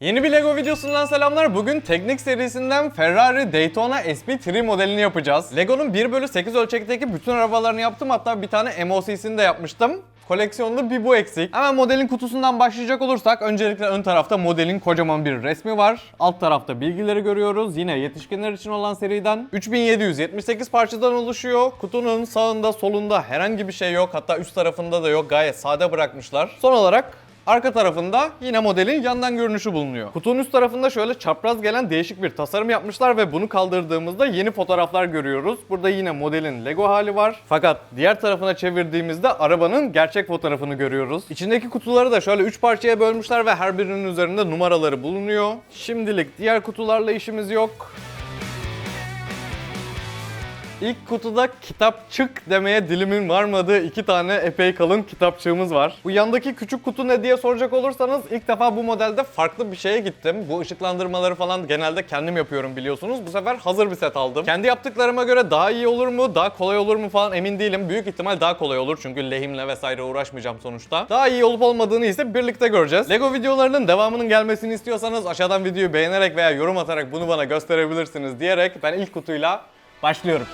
Yeni bir Lego videosundan selamlar. Bugün Teknik serisinden Ferrari Daytona SP3 modelini yapacağız. Lego'nun 1 bölü 8 ölçekteki bütün arabalarını yaptım. Hatta bir tane MOC'sini de yapmıştım. Koleksiyonda bir bu eksik. Hemen modelin kutusundan başlayacak olursak öncelikle ön tarafta modelin kocaman bir resmi var. Alt tarafta bilgileri görüyoruz. Yine yetişkinler için olan seriden. 3778 parçadan oluşuyor. Kutunun sağında solunda herhangi bir şey yok. Hatta üst tarafında da yok. Gayet sade bırakmışlar. Son olarak Arka tarafında yine modelin yandan görünüşü bulunuyor. Kutunun üst tarafında şöyle çapraz gelen değişik bir tasarım yapmışlar ve bunu kaldırdığımızda yeni fotoğraflar görüyoruz. Burada yine modelin Lego hali var. Fakat diğer tarafına çevirdiğimizde arabanın gerçek fotoğrafını görüyoruz. İçindeki kutuları da şöyle 3 parçaya bölmüşler ve her birinin üzerinde numaraları bulunuyor. Şimdilik diğer kutularla işimiz yok. İlk kutuda kitapçık demeye dilimin varmadığı iki tane epey kalın kitapçığımız var. Bu yandaki küçük kutu ne diye soracak olursanız ilk defa bu modelde farklı bir şeye gittim. Bu ışıklandırmaları falan genelde kendim yapıyorum biliyorsunuz. Bu sefer hazır bir set aldım. Kendi yaptıklarıma göre daha iyi olur mu, daha kolay olur mu falan emin değilim. Büyük ihtimal daha kolay olur çünkü lehimle vesaire uğraşmayacağım sonuçta. Daha iyi olup olmadığını ise birlikte göreceğiz. Lego videolarının devamının gelmesini istiyorsanız aşağıdan videoyu beğenerek veya yorum atarak bunu bana gösterebilirsiniz diyerek ben ilk kutuyla başlıyorum.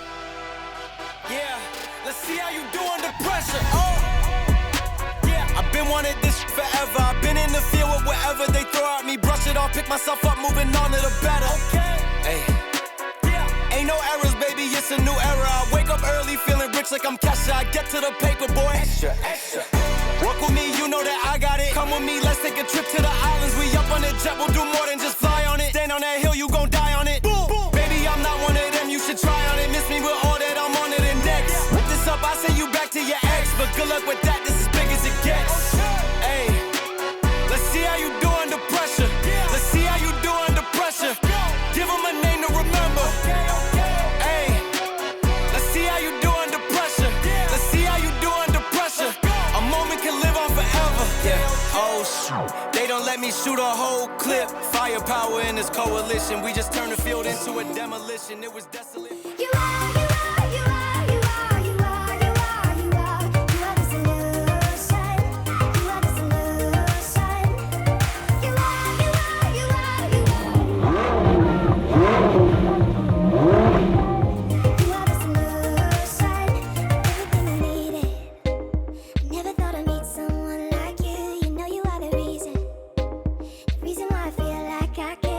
Been this forever. I've been in the field with whatever they throw at me. Brush it off, pick myself up, moving on to the better. Okay, hey, yeah, ain't no errors, baby. It's a new era. I wake up early, feeling rich like I'm Kesha. I get to the paper, boy. Extra, extra. Work with me, you know that I got it. Come with me, let's take a trip to the islands. We up on the jet, we'll do more than just They don't let me shoot a whole clip. Firepower in this coalition. We just turned the field into a demolition. It was desolate. I can't.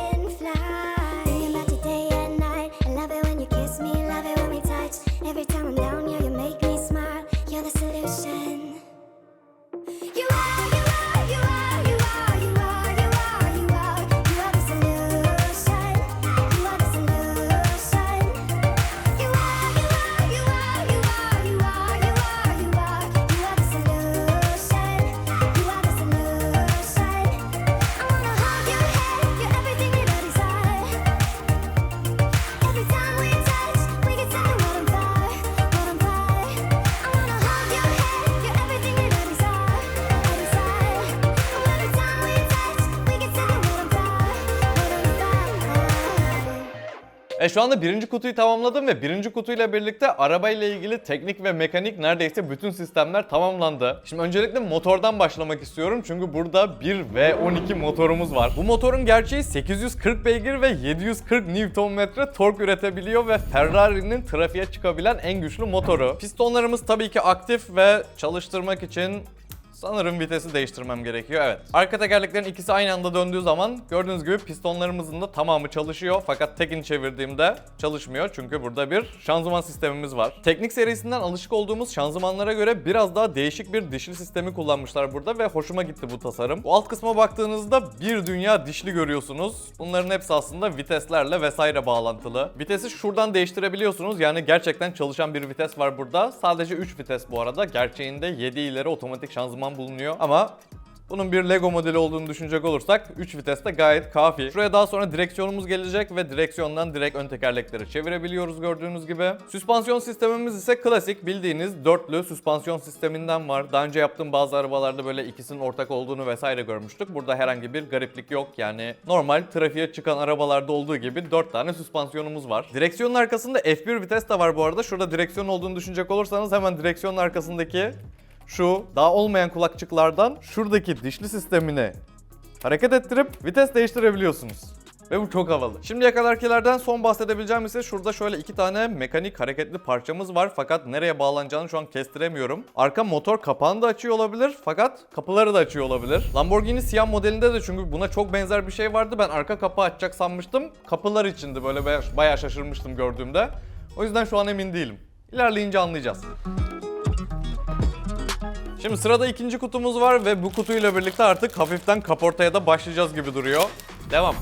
E şu anda birinci kutuyu tamamladım ve birinci kutuyla birlikte arabayla ilgili teknik ve mekanik neredeyse bütün sistemler tamamlandı. Şimdi öncelikle motordan başlamak istiyorum çünkü burada bir V12 motorumuz var. Bu motorun gerçeği 840 beygir ve 740 Nm tork üretebiliyor ve Ferrari'nin trafiğe çıkabilen en güçlü motoru. Pistonlarımız tabii ki aktif ve çalıştırmak için Sanırım vitesi değiştirmem gerekiyor. Evet. Arka tekerleklerin ikisi aynı anda döndüğü zaman gördüğünüz gibi pistonlarımızın da tamamı çalışıyor. Fakat tekini çevirdiğimde çalışmıyor. Çünkü burada bir şanzıman sistemimiz var. Teknik serisinden alışık olduğumuz şanzımanlara göre biraz daha değişik bir dişli sistemi kullanmışlar burada ve hoşuma gitti bu tasarım. Bu alt kısma baktığınızda bir dünya dişli görüyorsunuz. Bunların hepsi aslında viteslerle vesaire bağlantılı. Vitesi şuradan değiştirebiliyorsunuz. Yani gerçekten çalışan bir vites var burada. Sadece 3 vites bu arada. Gerçeğinde 7 ileri otomatik şanzıman bulunuyor. Ama bunun bir Lego modeli olduğunu düşünecek olursak 3 vites de gayet kafi. Şuraya daha sonra direksiyonumuz gelecek ve direksiyondan direkt ön tekerlekleri çevirebiliyoruz gördüğünüz gibi. Süspansiyon sistemimiz ise klasik bildiğiniz dörtlü süspansiyon sisteminden var. Daha önce yaptığım bazı arabalarda böyle ikisinin ortak olduğunu vesaire görmüştük. Burada herhangi bir gariplik yok. Yani normal trafiğe çıkan arabalarda olduğu gibi 4 tane süspansiyonumuz var. Direksiyonun arkasında F1 vites de var bu arada. Şurada direksiyon olduğunu düşünecek olursanız hemen direksiyonun arkasındaki şu daha olmayan kulakçıklardan şuradaki dişli sistemini hareket ettirip vites değiştirebiliyorsunuz. Ve bu çok havalı. Şimdiye kadarkilerden son bahsedebileceğim ise şurada şöyle iki tane mekanik hareketli parçamız var fakat nereye bağlanacağını şu an kestiremiyorum. Arka motor kapağını da açıyor olabilir fakat kapıları da açıyor olabilir. Lamborghini Sian modelinde de çünkü buna çok benzer bir şey vardı. Ben arka kapağı açacak sanmıştım. Kapılar içindi böyle baya- bayağı şaşırmıştım gördüğümde. O yüzden şu an emin değilim. İlerleyince anlayacağız. Şimdi sırada ikinci kutumuz var ve bu kutuyla birlikte artık hafiften kaportaya da başlayacağız gibi duruyor. Devam.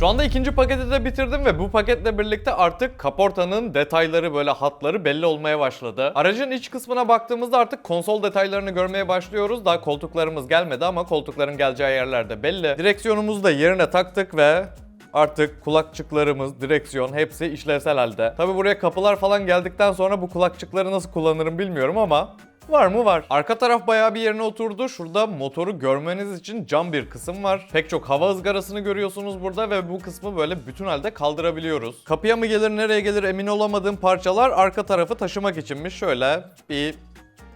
Şu anda ikinci paketi de bitirdim ve bu paketle birlikte artık kaportanın detayları böyle hatları belli olmaya başladı. Aracın iç kısmına baktığımızda artık konsol detaylarını görmeye başlıyoruz. Daha koltuklarımız gelmedi ama koltukların geleceği yerlerde belli. Direksiyonumuzu da yerine taktık ve Artık kulakçıklarımız, direksiyon hepsi işlevsel halde. Tabi buraya kapılar falan geldikten sonra bu kulakçıkları nasıl kullanırım bilmiyorum ama Var mı var. Arka taraf bayağı bir yerine oturdu. Şurada motoru görmeniz için cam bir kısım var. Pek çok hava ızgarasını görüyorsunuz burada ve bu kısmı böyle bütün halde kaldırabiliyoruz. Kapıya mı gelir nereye gelir emin olamadığım parçalar arka tarafı taşımak içinmiş. Şöyle bir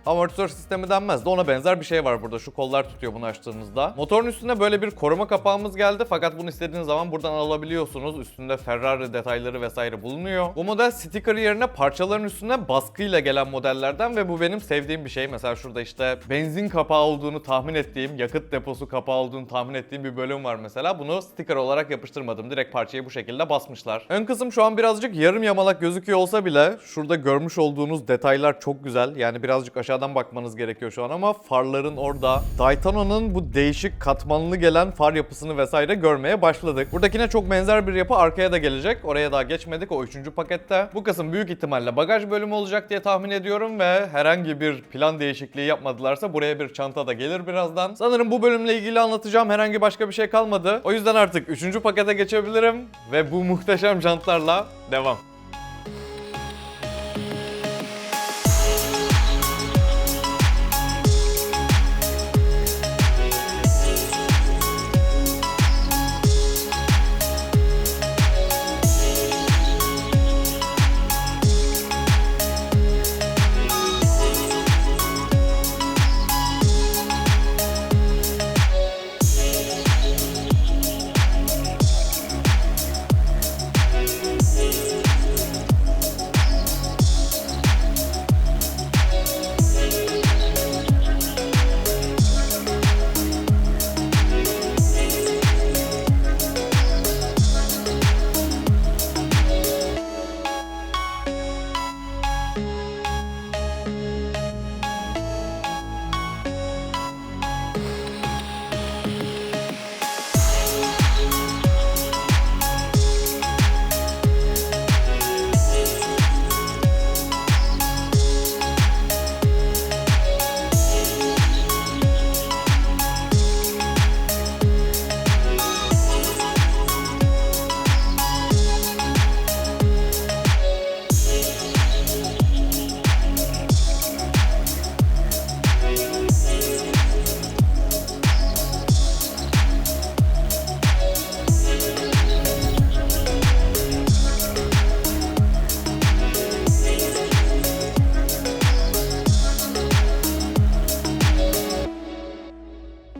Amortisör sistemi denmez de ona benzer bir şey var burada. Şu kollar tutuyor bunu açtığımızda. Motorun üstüne böyle bir koruma kapağımız geldi fakat bunu istediğiniz zaman buradan alabiliyorsunuz. Üstünde Ferrari detayları vesaire bulunuyor. Bu model sticker yerine parçaların üstüne baskıyla gelen modellerden ve bu benim sevdiğim bir şey. Mesela şurada işte benzin kapağı olduğunu tahmin ettiğim, yakıt deposu kapağı olduğunu tahmin ettiğim bir bölüm var mesela. Bunu sticker olarak yapıştırmadım. Direkt parçayı bu şekilde basmışlar. Ön kısım şu an birazcık yarım yamalak gözüküyor olsa bile şurada görmüş olduğunuz detaylar çok güzel. Yani birazcık aşağıdan bakmanız gerekiyor şu an ama farların orada Daytona'nın bu değişik katmanlı gelen far yapısını vesaire görmeye başladık. Buradakine çok benzer bir yapı arkaya da gelecek. Oraya daha geçmedik o üçüncü pakette. Bu kısım büyük ihtimalle bagaj bölümü olacak diye tahmin ediyorum ve herhangi bir plan değişikliği yapmadılarsa buraya bir çanta da gelir birazdan. Sanırım bu bölümle ilgili anlatacağım herhangi başka bir şey kalmadı. O yüzden artık üçüncü pakete geçebilirim ve bu muhteşem jantlarla devam.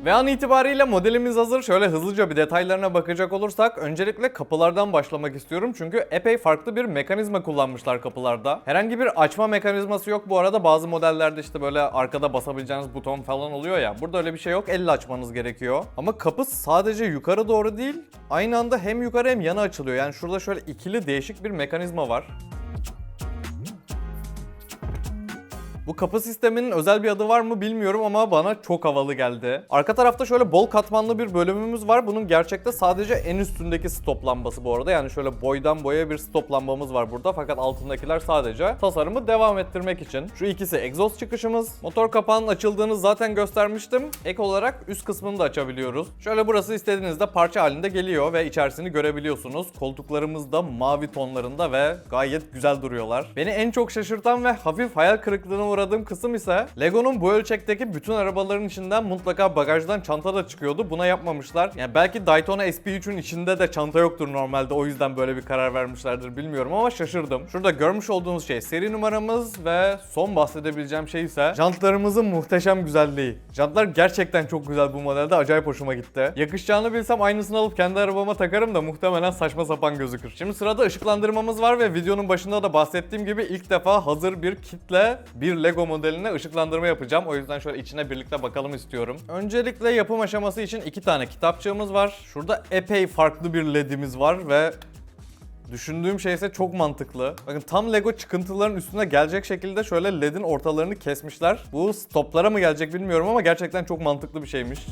Ve an itibariyle modelimiz hazır. Şöyle hızlıca bir detaylarına bakacak olursak öncelikle kapılardan başlamak istiyorum. Çünkü epey farklı bir mekanizma kullanmışlar kapılarda. Herhangi bir açma mekanizması yok bu arada. Bazı modellerde işte böyle arkada basabileceğiniz buton falan oluyor ya. Burada öyle bir şey yok. Elle açmanız gerekiyor. Ama kapı sadece yukarı doğru değil. Aynı anda hem yukarı hem yana açılıyor. Yani şurada şöyle ikili değişik bir mekanizma var. Bu kapı sisteminin özel bir adı var mı bilmiyorum ama bana çok havalı geldi. Arka tarafta şöyle bol katmanlı bir bölümümüz var. Bunun gerçekte sadece en üstündeki stop lambası bu arada. Yani şöyle boydan boya bir stop lambamız var burada. Fakat altındakiler sadece tasarımı devam ettirmek için. Şu ikisi egzoz çıkışımız. Motor kapağının açıldığını zaten göstermiştim. Ek olarak üst kısmını da açabiliyoruz. Şöyle burası istediğinizde parça halinde geliyor ve içerisini görebiliyorsunuz. Koltuklarımız da mavi tonlarında ve gayet güzel duruyorlar. Beni en çok şaşırtan ve hafif hayal kırıklığına uğradığım kısım ise Lego'nun bu ölçekteki bütün arabaların içinden mutlaka bagajdan çanta da çıkıyordu. Buna yapmamışlar. Yani belki Daytona SP3'ün içinde de çanta yoktur normalde. O yüzden böyle bir karar vermişlerdir bilmiyorum ama şaşırdım. Şurada görmüş olduğunuz şey seri numaramız ve son bahsedebileceğim şey ise jantlarımızın muhteşem güzelliği. Jantlar gerçekten çok güzel bu modelde. Acayip hoşuma gitti. Yakışacağını bilsem aynısını alıp kendi arabama takarım da muhtemelen saçma sapan gözükür. Şimdi sırada ışıklandırmamız var ve videonun başında da bahsettiğim gibi ilk defa hazır bir kitle bir Lego modeline ışıklandırma yapacağım. O yüzden şöyle içine birlikte bakalım istiyorum. Öncelikle yapım aşaması için iki tane kitapçığımız var. Şurada epey farklı bir ledimiz var ve Düşündüğüm şey ise çok mantıklı. Bakın tam Lego çıkıntıların üstüne gelecek şekilde şöyle LED'in ortalarını kesmişler. Bu stoplara mı gelecek bilmiyorum ama gerçekten çok mantıklı bir şeymiş.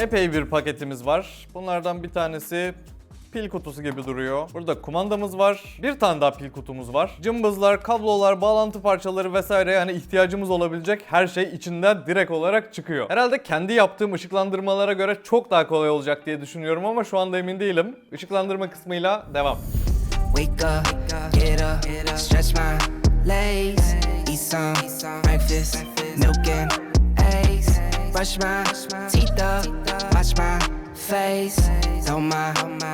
Epey bir paketimiz var. Bunlardan bir tanesi pil kutusu gibi duruyor. Burada kumandamız var. Bir tane daha pil kutumuz var. Cımbızlar, kablolar, bağlantı parçaları vesaire yani ihtiyacımız olabilecek her şey içinden direkt olarak çıkıyor. Herhalde kendi yaptığım ışıklandırmalara göre çok daha kolay olacak diye düşünüyorum ama şu anda emin değilim. Işıklandırma kısmıyla devam. Wake up, get up, stretch my legs, eat some breakfast, milk and eggs, brush my teeth up, wash my face, throw my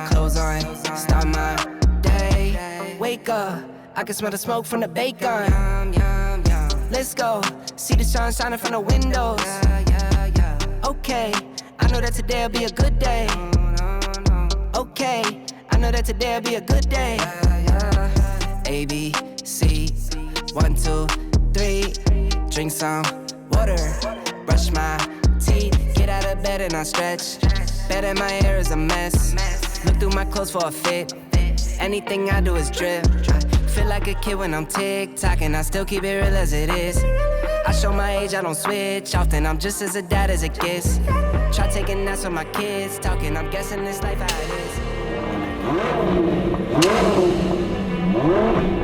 clothes on, start my day. Wake up, I can smell the smoke from the bacon. Let's go, see the sun shining from the windows. Okay, I know that today'll be a good day. Okay, I know that today'll be a good day. A B C, one two three. Drink some water, brush my teeth, get out of bed and I stretch. Bet that my hair is a mess. Look through my clothes for a fit. Anything I do is drip. Feel like a kid when I'm tick tocking. I still keep it real as it is. I show my age, I don't switch often. I'm just as a dad as it gets. Try taking naps with my kids, talking. I'm guessing this life how it is.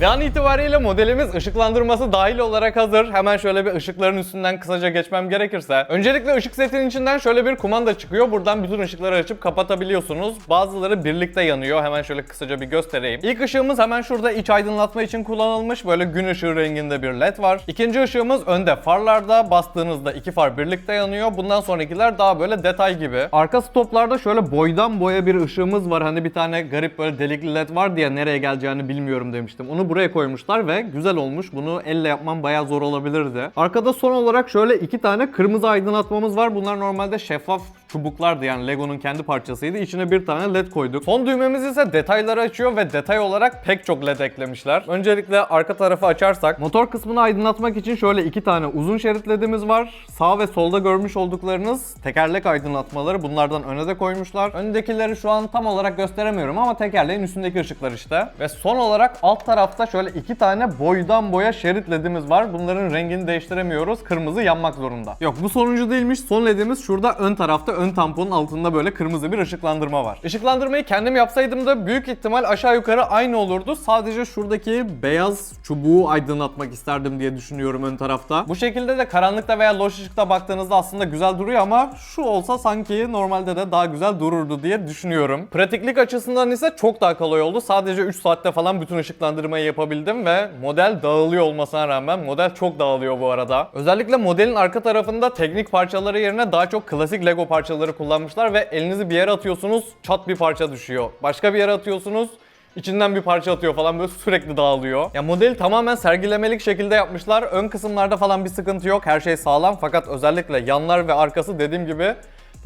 Ve an itibariyle modelimiz ışıklandırması dahil olarak hazır. Hemen şöyle bir ışıkların üstünden kısaca geçmem gerekirse. Öncelikle ışık setinin içinden şöyle bir kumanda çıkıyor. Buradan bütün ışıkları açıp kapatabiliyorsunuz. Bazıları birlikte yanıyor. Hemen şöyle kısaca bir göstereyim. İlk ışığımız hemen şurada iç aydınlatma için kullanılmış. Böyle gün ışığı renginde bir led var. İkinci ışığımız önde farlarda. Bastığınızda iki far birlikte yanıyor. Bundan sonrakiler daha böyle detay gibi. Arka stoplarda şöyle boydan boya bir ışığımız var. Hani bir tane garip böyle delikli led var diye nereye geleceğini bilmiyorum demiştim. Onu buraya koymuşlar ve güzel olmuş. Bunu elle yapmam bayağı zor olabilirdi. Arkada son olarak şöyle iki tane kırmızı aydınlatmamız var. Bunlar normalde şeffaf çubuklardı yani Lego'nun kendi parçasıydı. İçine bir tane led koyduk. Son düğmemiz ise detayları açıyor ve detay olarak pek çok led eklemişler. Öncelikle arka tarafı açarsak motor kısmını aydınlatmak için şöyle iki tane uzun şerit ledimiz var. Sağ ve solda görmüş olduklarınız tekerlek aydınlatmaları. Bunlardan öne de koymuşlar. Öndekileri şu an tam olarak gösteremiyorum ama tekerleğin üstündeki ışıklar işte. Ve son olarak alt tarafta şöyle iki tane boydan boya şerit ledimiz var. Bunların rengini değiştiremiyoruz. Kırmızı yanmak zorunda. Yok bu sonuncu değilmiş. Son ledimiz şurada ön tarafta ön tamponun altında böyle kırmızı bir ışıklandırma var. Işıklandırmayı kendim yapsaydım da büyük ihtimal aşağı yukarı aynı olurdu. Sadece şuradaki beyaz çubuğu aydınlatmak isterdim diye düşünüyorum ön tarafta. Bu şekilde de karanlıkta veya loş ışıkta baktığınızda aslında güzel duruyor ama şu olsa sanki normalde de daha güzel dururdu diye düşünüyorum. Pratiklik açısından ise çok daha kolay oldu. Sadece 3 saatte falan bütün ışıklandırmayı yapabildim ve model dağılıyor olmasına rağmen model çok dağılıyor bu arada. Özellikle modelin arka tarafında teknik parçaları yerine daha çok klasik Lego parçaları kullanmışlar ve elinizi bir yere atıyorsunuz çat bir parça düşüyor. Başka bir yere atıyorsunuz İçinden bir parça atıyor falan böyle sürekli dağılıyor. Ya modeli tamamen sergilemelik şekilde yapmışlar. Ön kısımlarda falan bir sıkıntı yok. Her şey sağlam fakat özellikle yanlar ve arkası dediğim gibi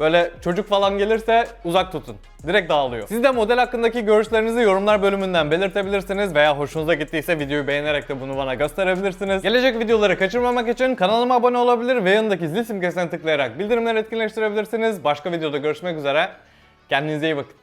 böyle çocuk falan gelirse uzak tutun. Direkt dağılıyor. Siz de model hakkındaki görüşlerinizi yorumlar bölümünden belirtebilirsiniz veya hoşunuza gittiyse videoyu beğenerek de bunu bana gösterebilirsiniz. Gelecek videoları kaçırmamak için kanalıma abone olabilir ve yanındaki zil simgesine tıklayarak bildirimleri etkinleştirebilirsiniz. Başka videoda görüşmek üzere. Kendinize iyi bakın.